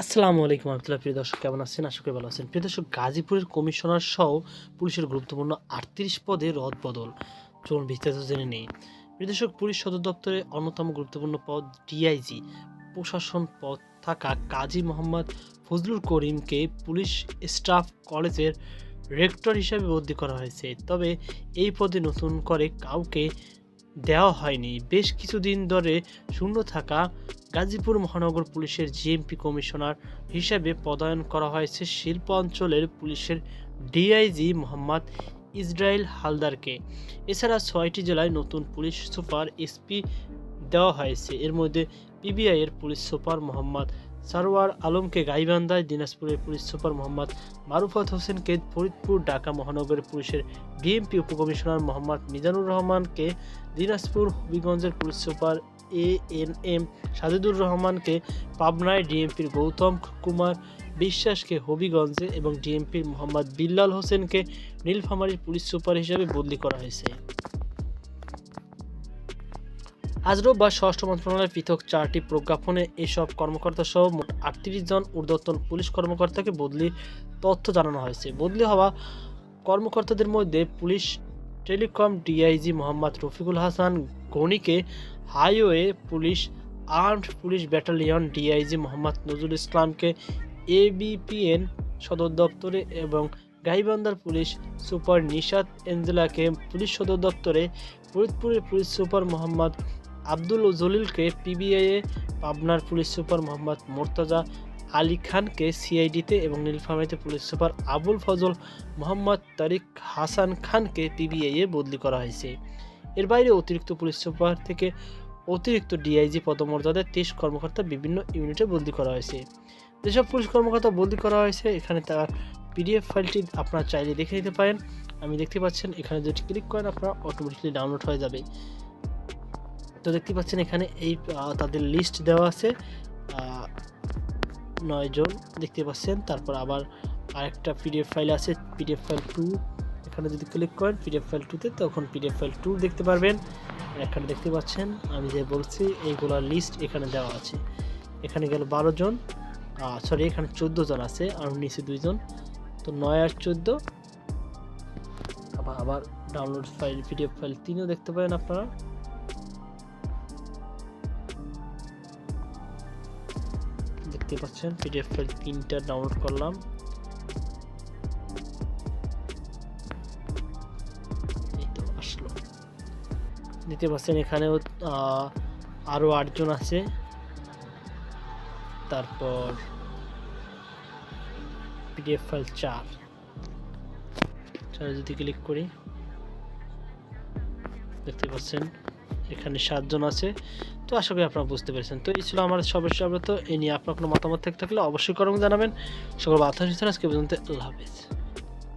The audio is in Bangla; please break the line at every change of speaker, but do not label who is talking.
আসসালামু আলাইকুম আহমতুল্লাহ প্রিয় দর্শক, কেমন আছেন? আশা করি ভালো আছেন। প্রিয় দর্শক, গাজীপুরের কমিশনার সহ পুলিশের গুরুত্বপূর্ণ আটত্রিশ পদে রদ বদল। চলুন বিস্তারিত জেনে নেই। প্রিয় দর্শক, পুলিশ সদর দপ্তরে অন্যতম গুরুত্বপূর্ণ পদ ডিআইজি প্রশাসন পদ থাকা কাজী মোহাম্মদ ফজলুল করিমকে পুলিশ স্টাফ কলেজের রেক্টর হিসেবে বদলি করা হয়েছে। তবে এই পদে নতুন করে কাউকে দেওয়া হয়নি। বেশ কিছুদিন ধরে শূন্য থাকা গাজীপুর মহানগর পুলিশের জিএমপি কমিশনার হিসেবে পদায়ন করা হয়েছে শিল্প অঞ্চলের পুলিশের ডিআইজি মোহাম্মদ ইসরায়েল হালদারকে। এছাড়া ছয়টি জেলায় নতুন পুলিশ সুপার এসপি দেওয়া হয়েছে। এর মধ্যে পিবিআইয়ের পুলিশ সুপার মোহাম্মদ সারোয়ার আলমকে গাইবান্ধায় দিনাজপুরের পুলিশ সুপার মোহাম্মদ মারুফত হোসেনকে ফরিদপুর, ঢাকা মহানগরের পুলিশের ডিএমপি উপকমিশনার মোহাম্মদ মিজানুর রহমানকে, দিনাজপুর হবিগঞ্জের police super A N M Sajidur রহমানকে, পাবনায় ডিএমপির গৌতম কুমার বিশ্বাসকে হবিগঞ্জে এবং ডিএমপির মোহাম্মদ বিল্লাল হোসেনকে নীলফামারীর পুলিশ সুপার হিসেবে বদলি করা হয়েছে। আজ রোববার স্বরাষ্ট্র মন্ত্রণালয়ের পৃথক চারটি প্রজ্ঞাপনে এসব কর্মকর্তা সহ মোট আটত্রিশ জন ঊর্ধ্বতন পুলিশ কর্মকর্তাকে বদলি তথ্য জানানো হয়েছে। বদলি হওয়া কর্মকর্তাদের মধ্যে police telecom DIG Mohammad Rafiqul Hasan গনিকে highway police, armed police battalion DIG Mohammad Nazrul ইসলামকে এবিপিএন সদর দপ্তরে এবং গাইবান্ধার পুলিশ সুপার নিশাত এঞ্জেলাকে পুলিশ সদর দপ্তরে ফরিদপুরের পুলিশ সুপার মোহাম্মদ আব্দুল জলিলকে পিবিআইয়ে পাবনার পুলিশ সুপার মোহাম্মদ মোর্তাজা আলী খানকে সিআইডিতে এবং নীলফামারীতে পুলিশ সুপার আবুল ফজল মোহাম্মদ তারিক হাসান খানকে পিবিআইয়ে বদলি করা হয়েছে। এর বাইরে অতিরিক্ত পুলিশ সুপার থেকে অতিরিক্ত ডিআইজি পদমর্যাদায় তেইশ কর্মকর্তা বিভিন্ন ইউনিটে বদলি করা হয়েছে। যেসব পুলিশ কর্মকর্তা বদলি করা হয়েছে, এখানে তার পিডিএফ ফাইলটি আপনারা চাইলে দেখে নিতে পারেন। আমি দেখতে পাচ্ছেন, এখানে যদি ক্লিক করেন, আপনার অটোমেটিকলি ডাউনলোড হয়ে যাবে। তো দেখতে পাচ্ছেন এখানে এই তাদের লিস্ট দেওয়া আছে। আহ, নয় জন দেখতে পাচ্ছেন। তারপর আবার আরেকটা পিডিএফ ফাইল আছে পিডিএফ ফাইল টু এখানে যদি ক্লিক করেন পিডিএফ ফাইল টুতে তখন পিডিএফ ফাইল টু দেখতে পারবেন। এখানে দেখতে পাচ্ছেন আমি যে বলছি এইগুলোর লিস্ট এখানে দেওয়া আছে। এখানে গেল বারো জন। সরি এখানে চোদ্দ জন আছে আর নিচে দুইজন তো নয় আর চোদ্দ। আবার আবার ডাউনলোড ফাইল পিডিএফ ফাইল তিনও দেখতে পারেন আপনারা। দেখতে পাচ্ছেন পিডিএফ ফাইল তিনটা ডাউনলোড করলাম। আসলো। দেখতে পাচ্ছেন এখানেও আহ, আরও আটজন আছে। তারপর পিডিএফ ফাইল চার। চারে যদি ক্লিক করি দেখতে পাচ্ছেন এখানে সাতজন আছে। তো আশা করি আপনারা বুঝতে পেরেছেন। তো এই ছিল আমার সর্বশেষ তো এ নিয়ে আপনার কোনো মতামত থেকে থাকলে অবশ্যই করবেন জানাবেন। সকল বার্তা আজকে পর্যন্ত আল্লাহ হাফেজ।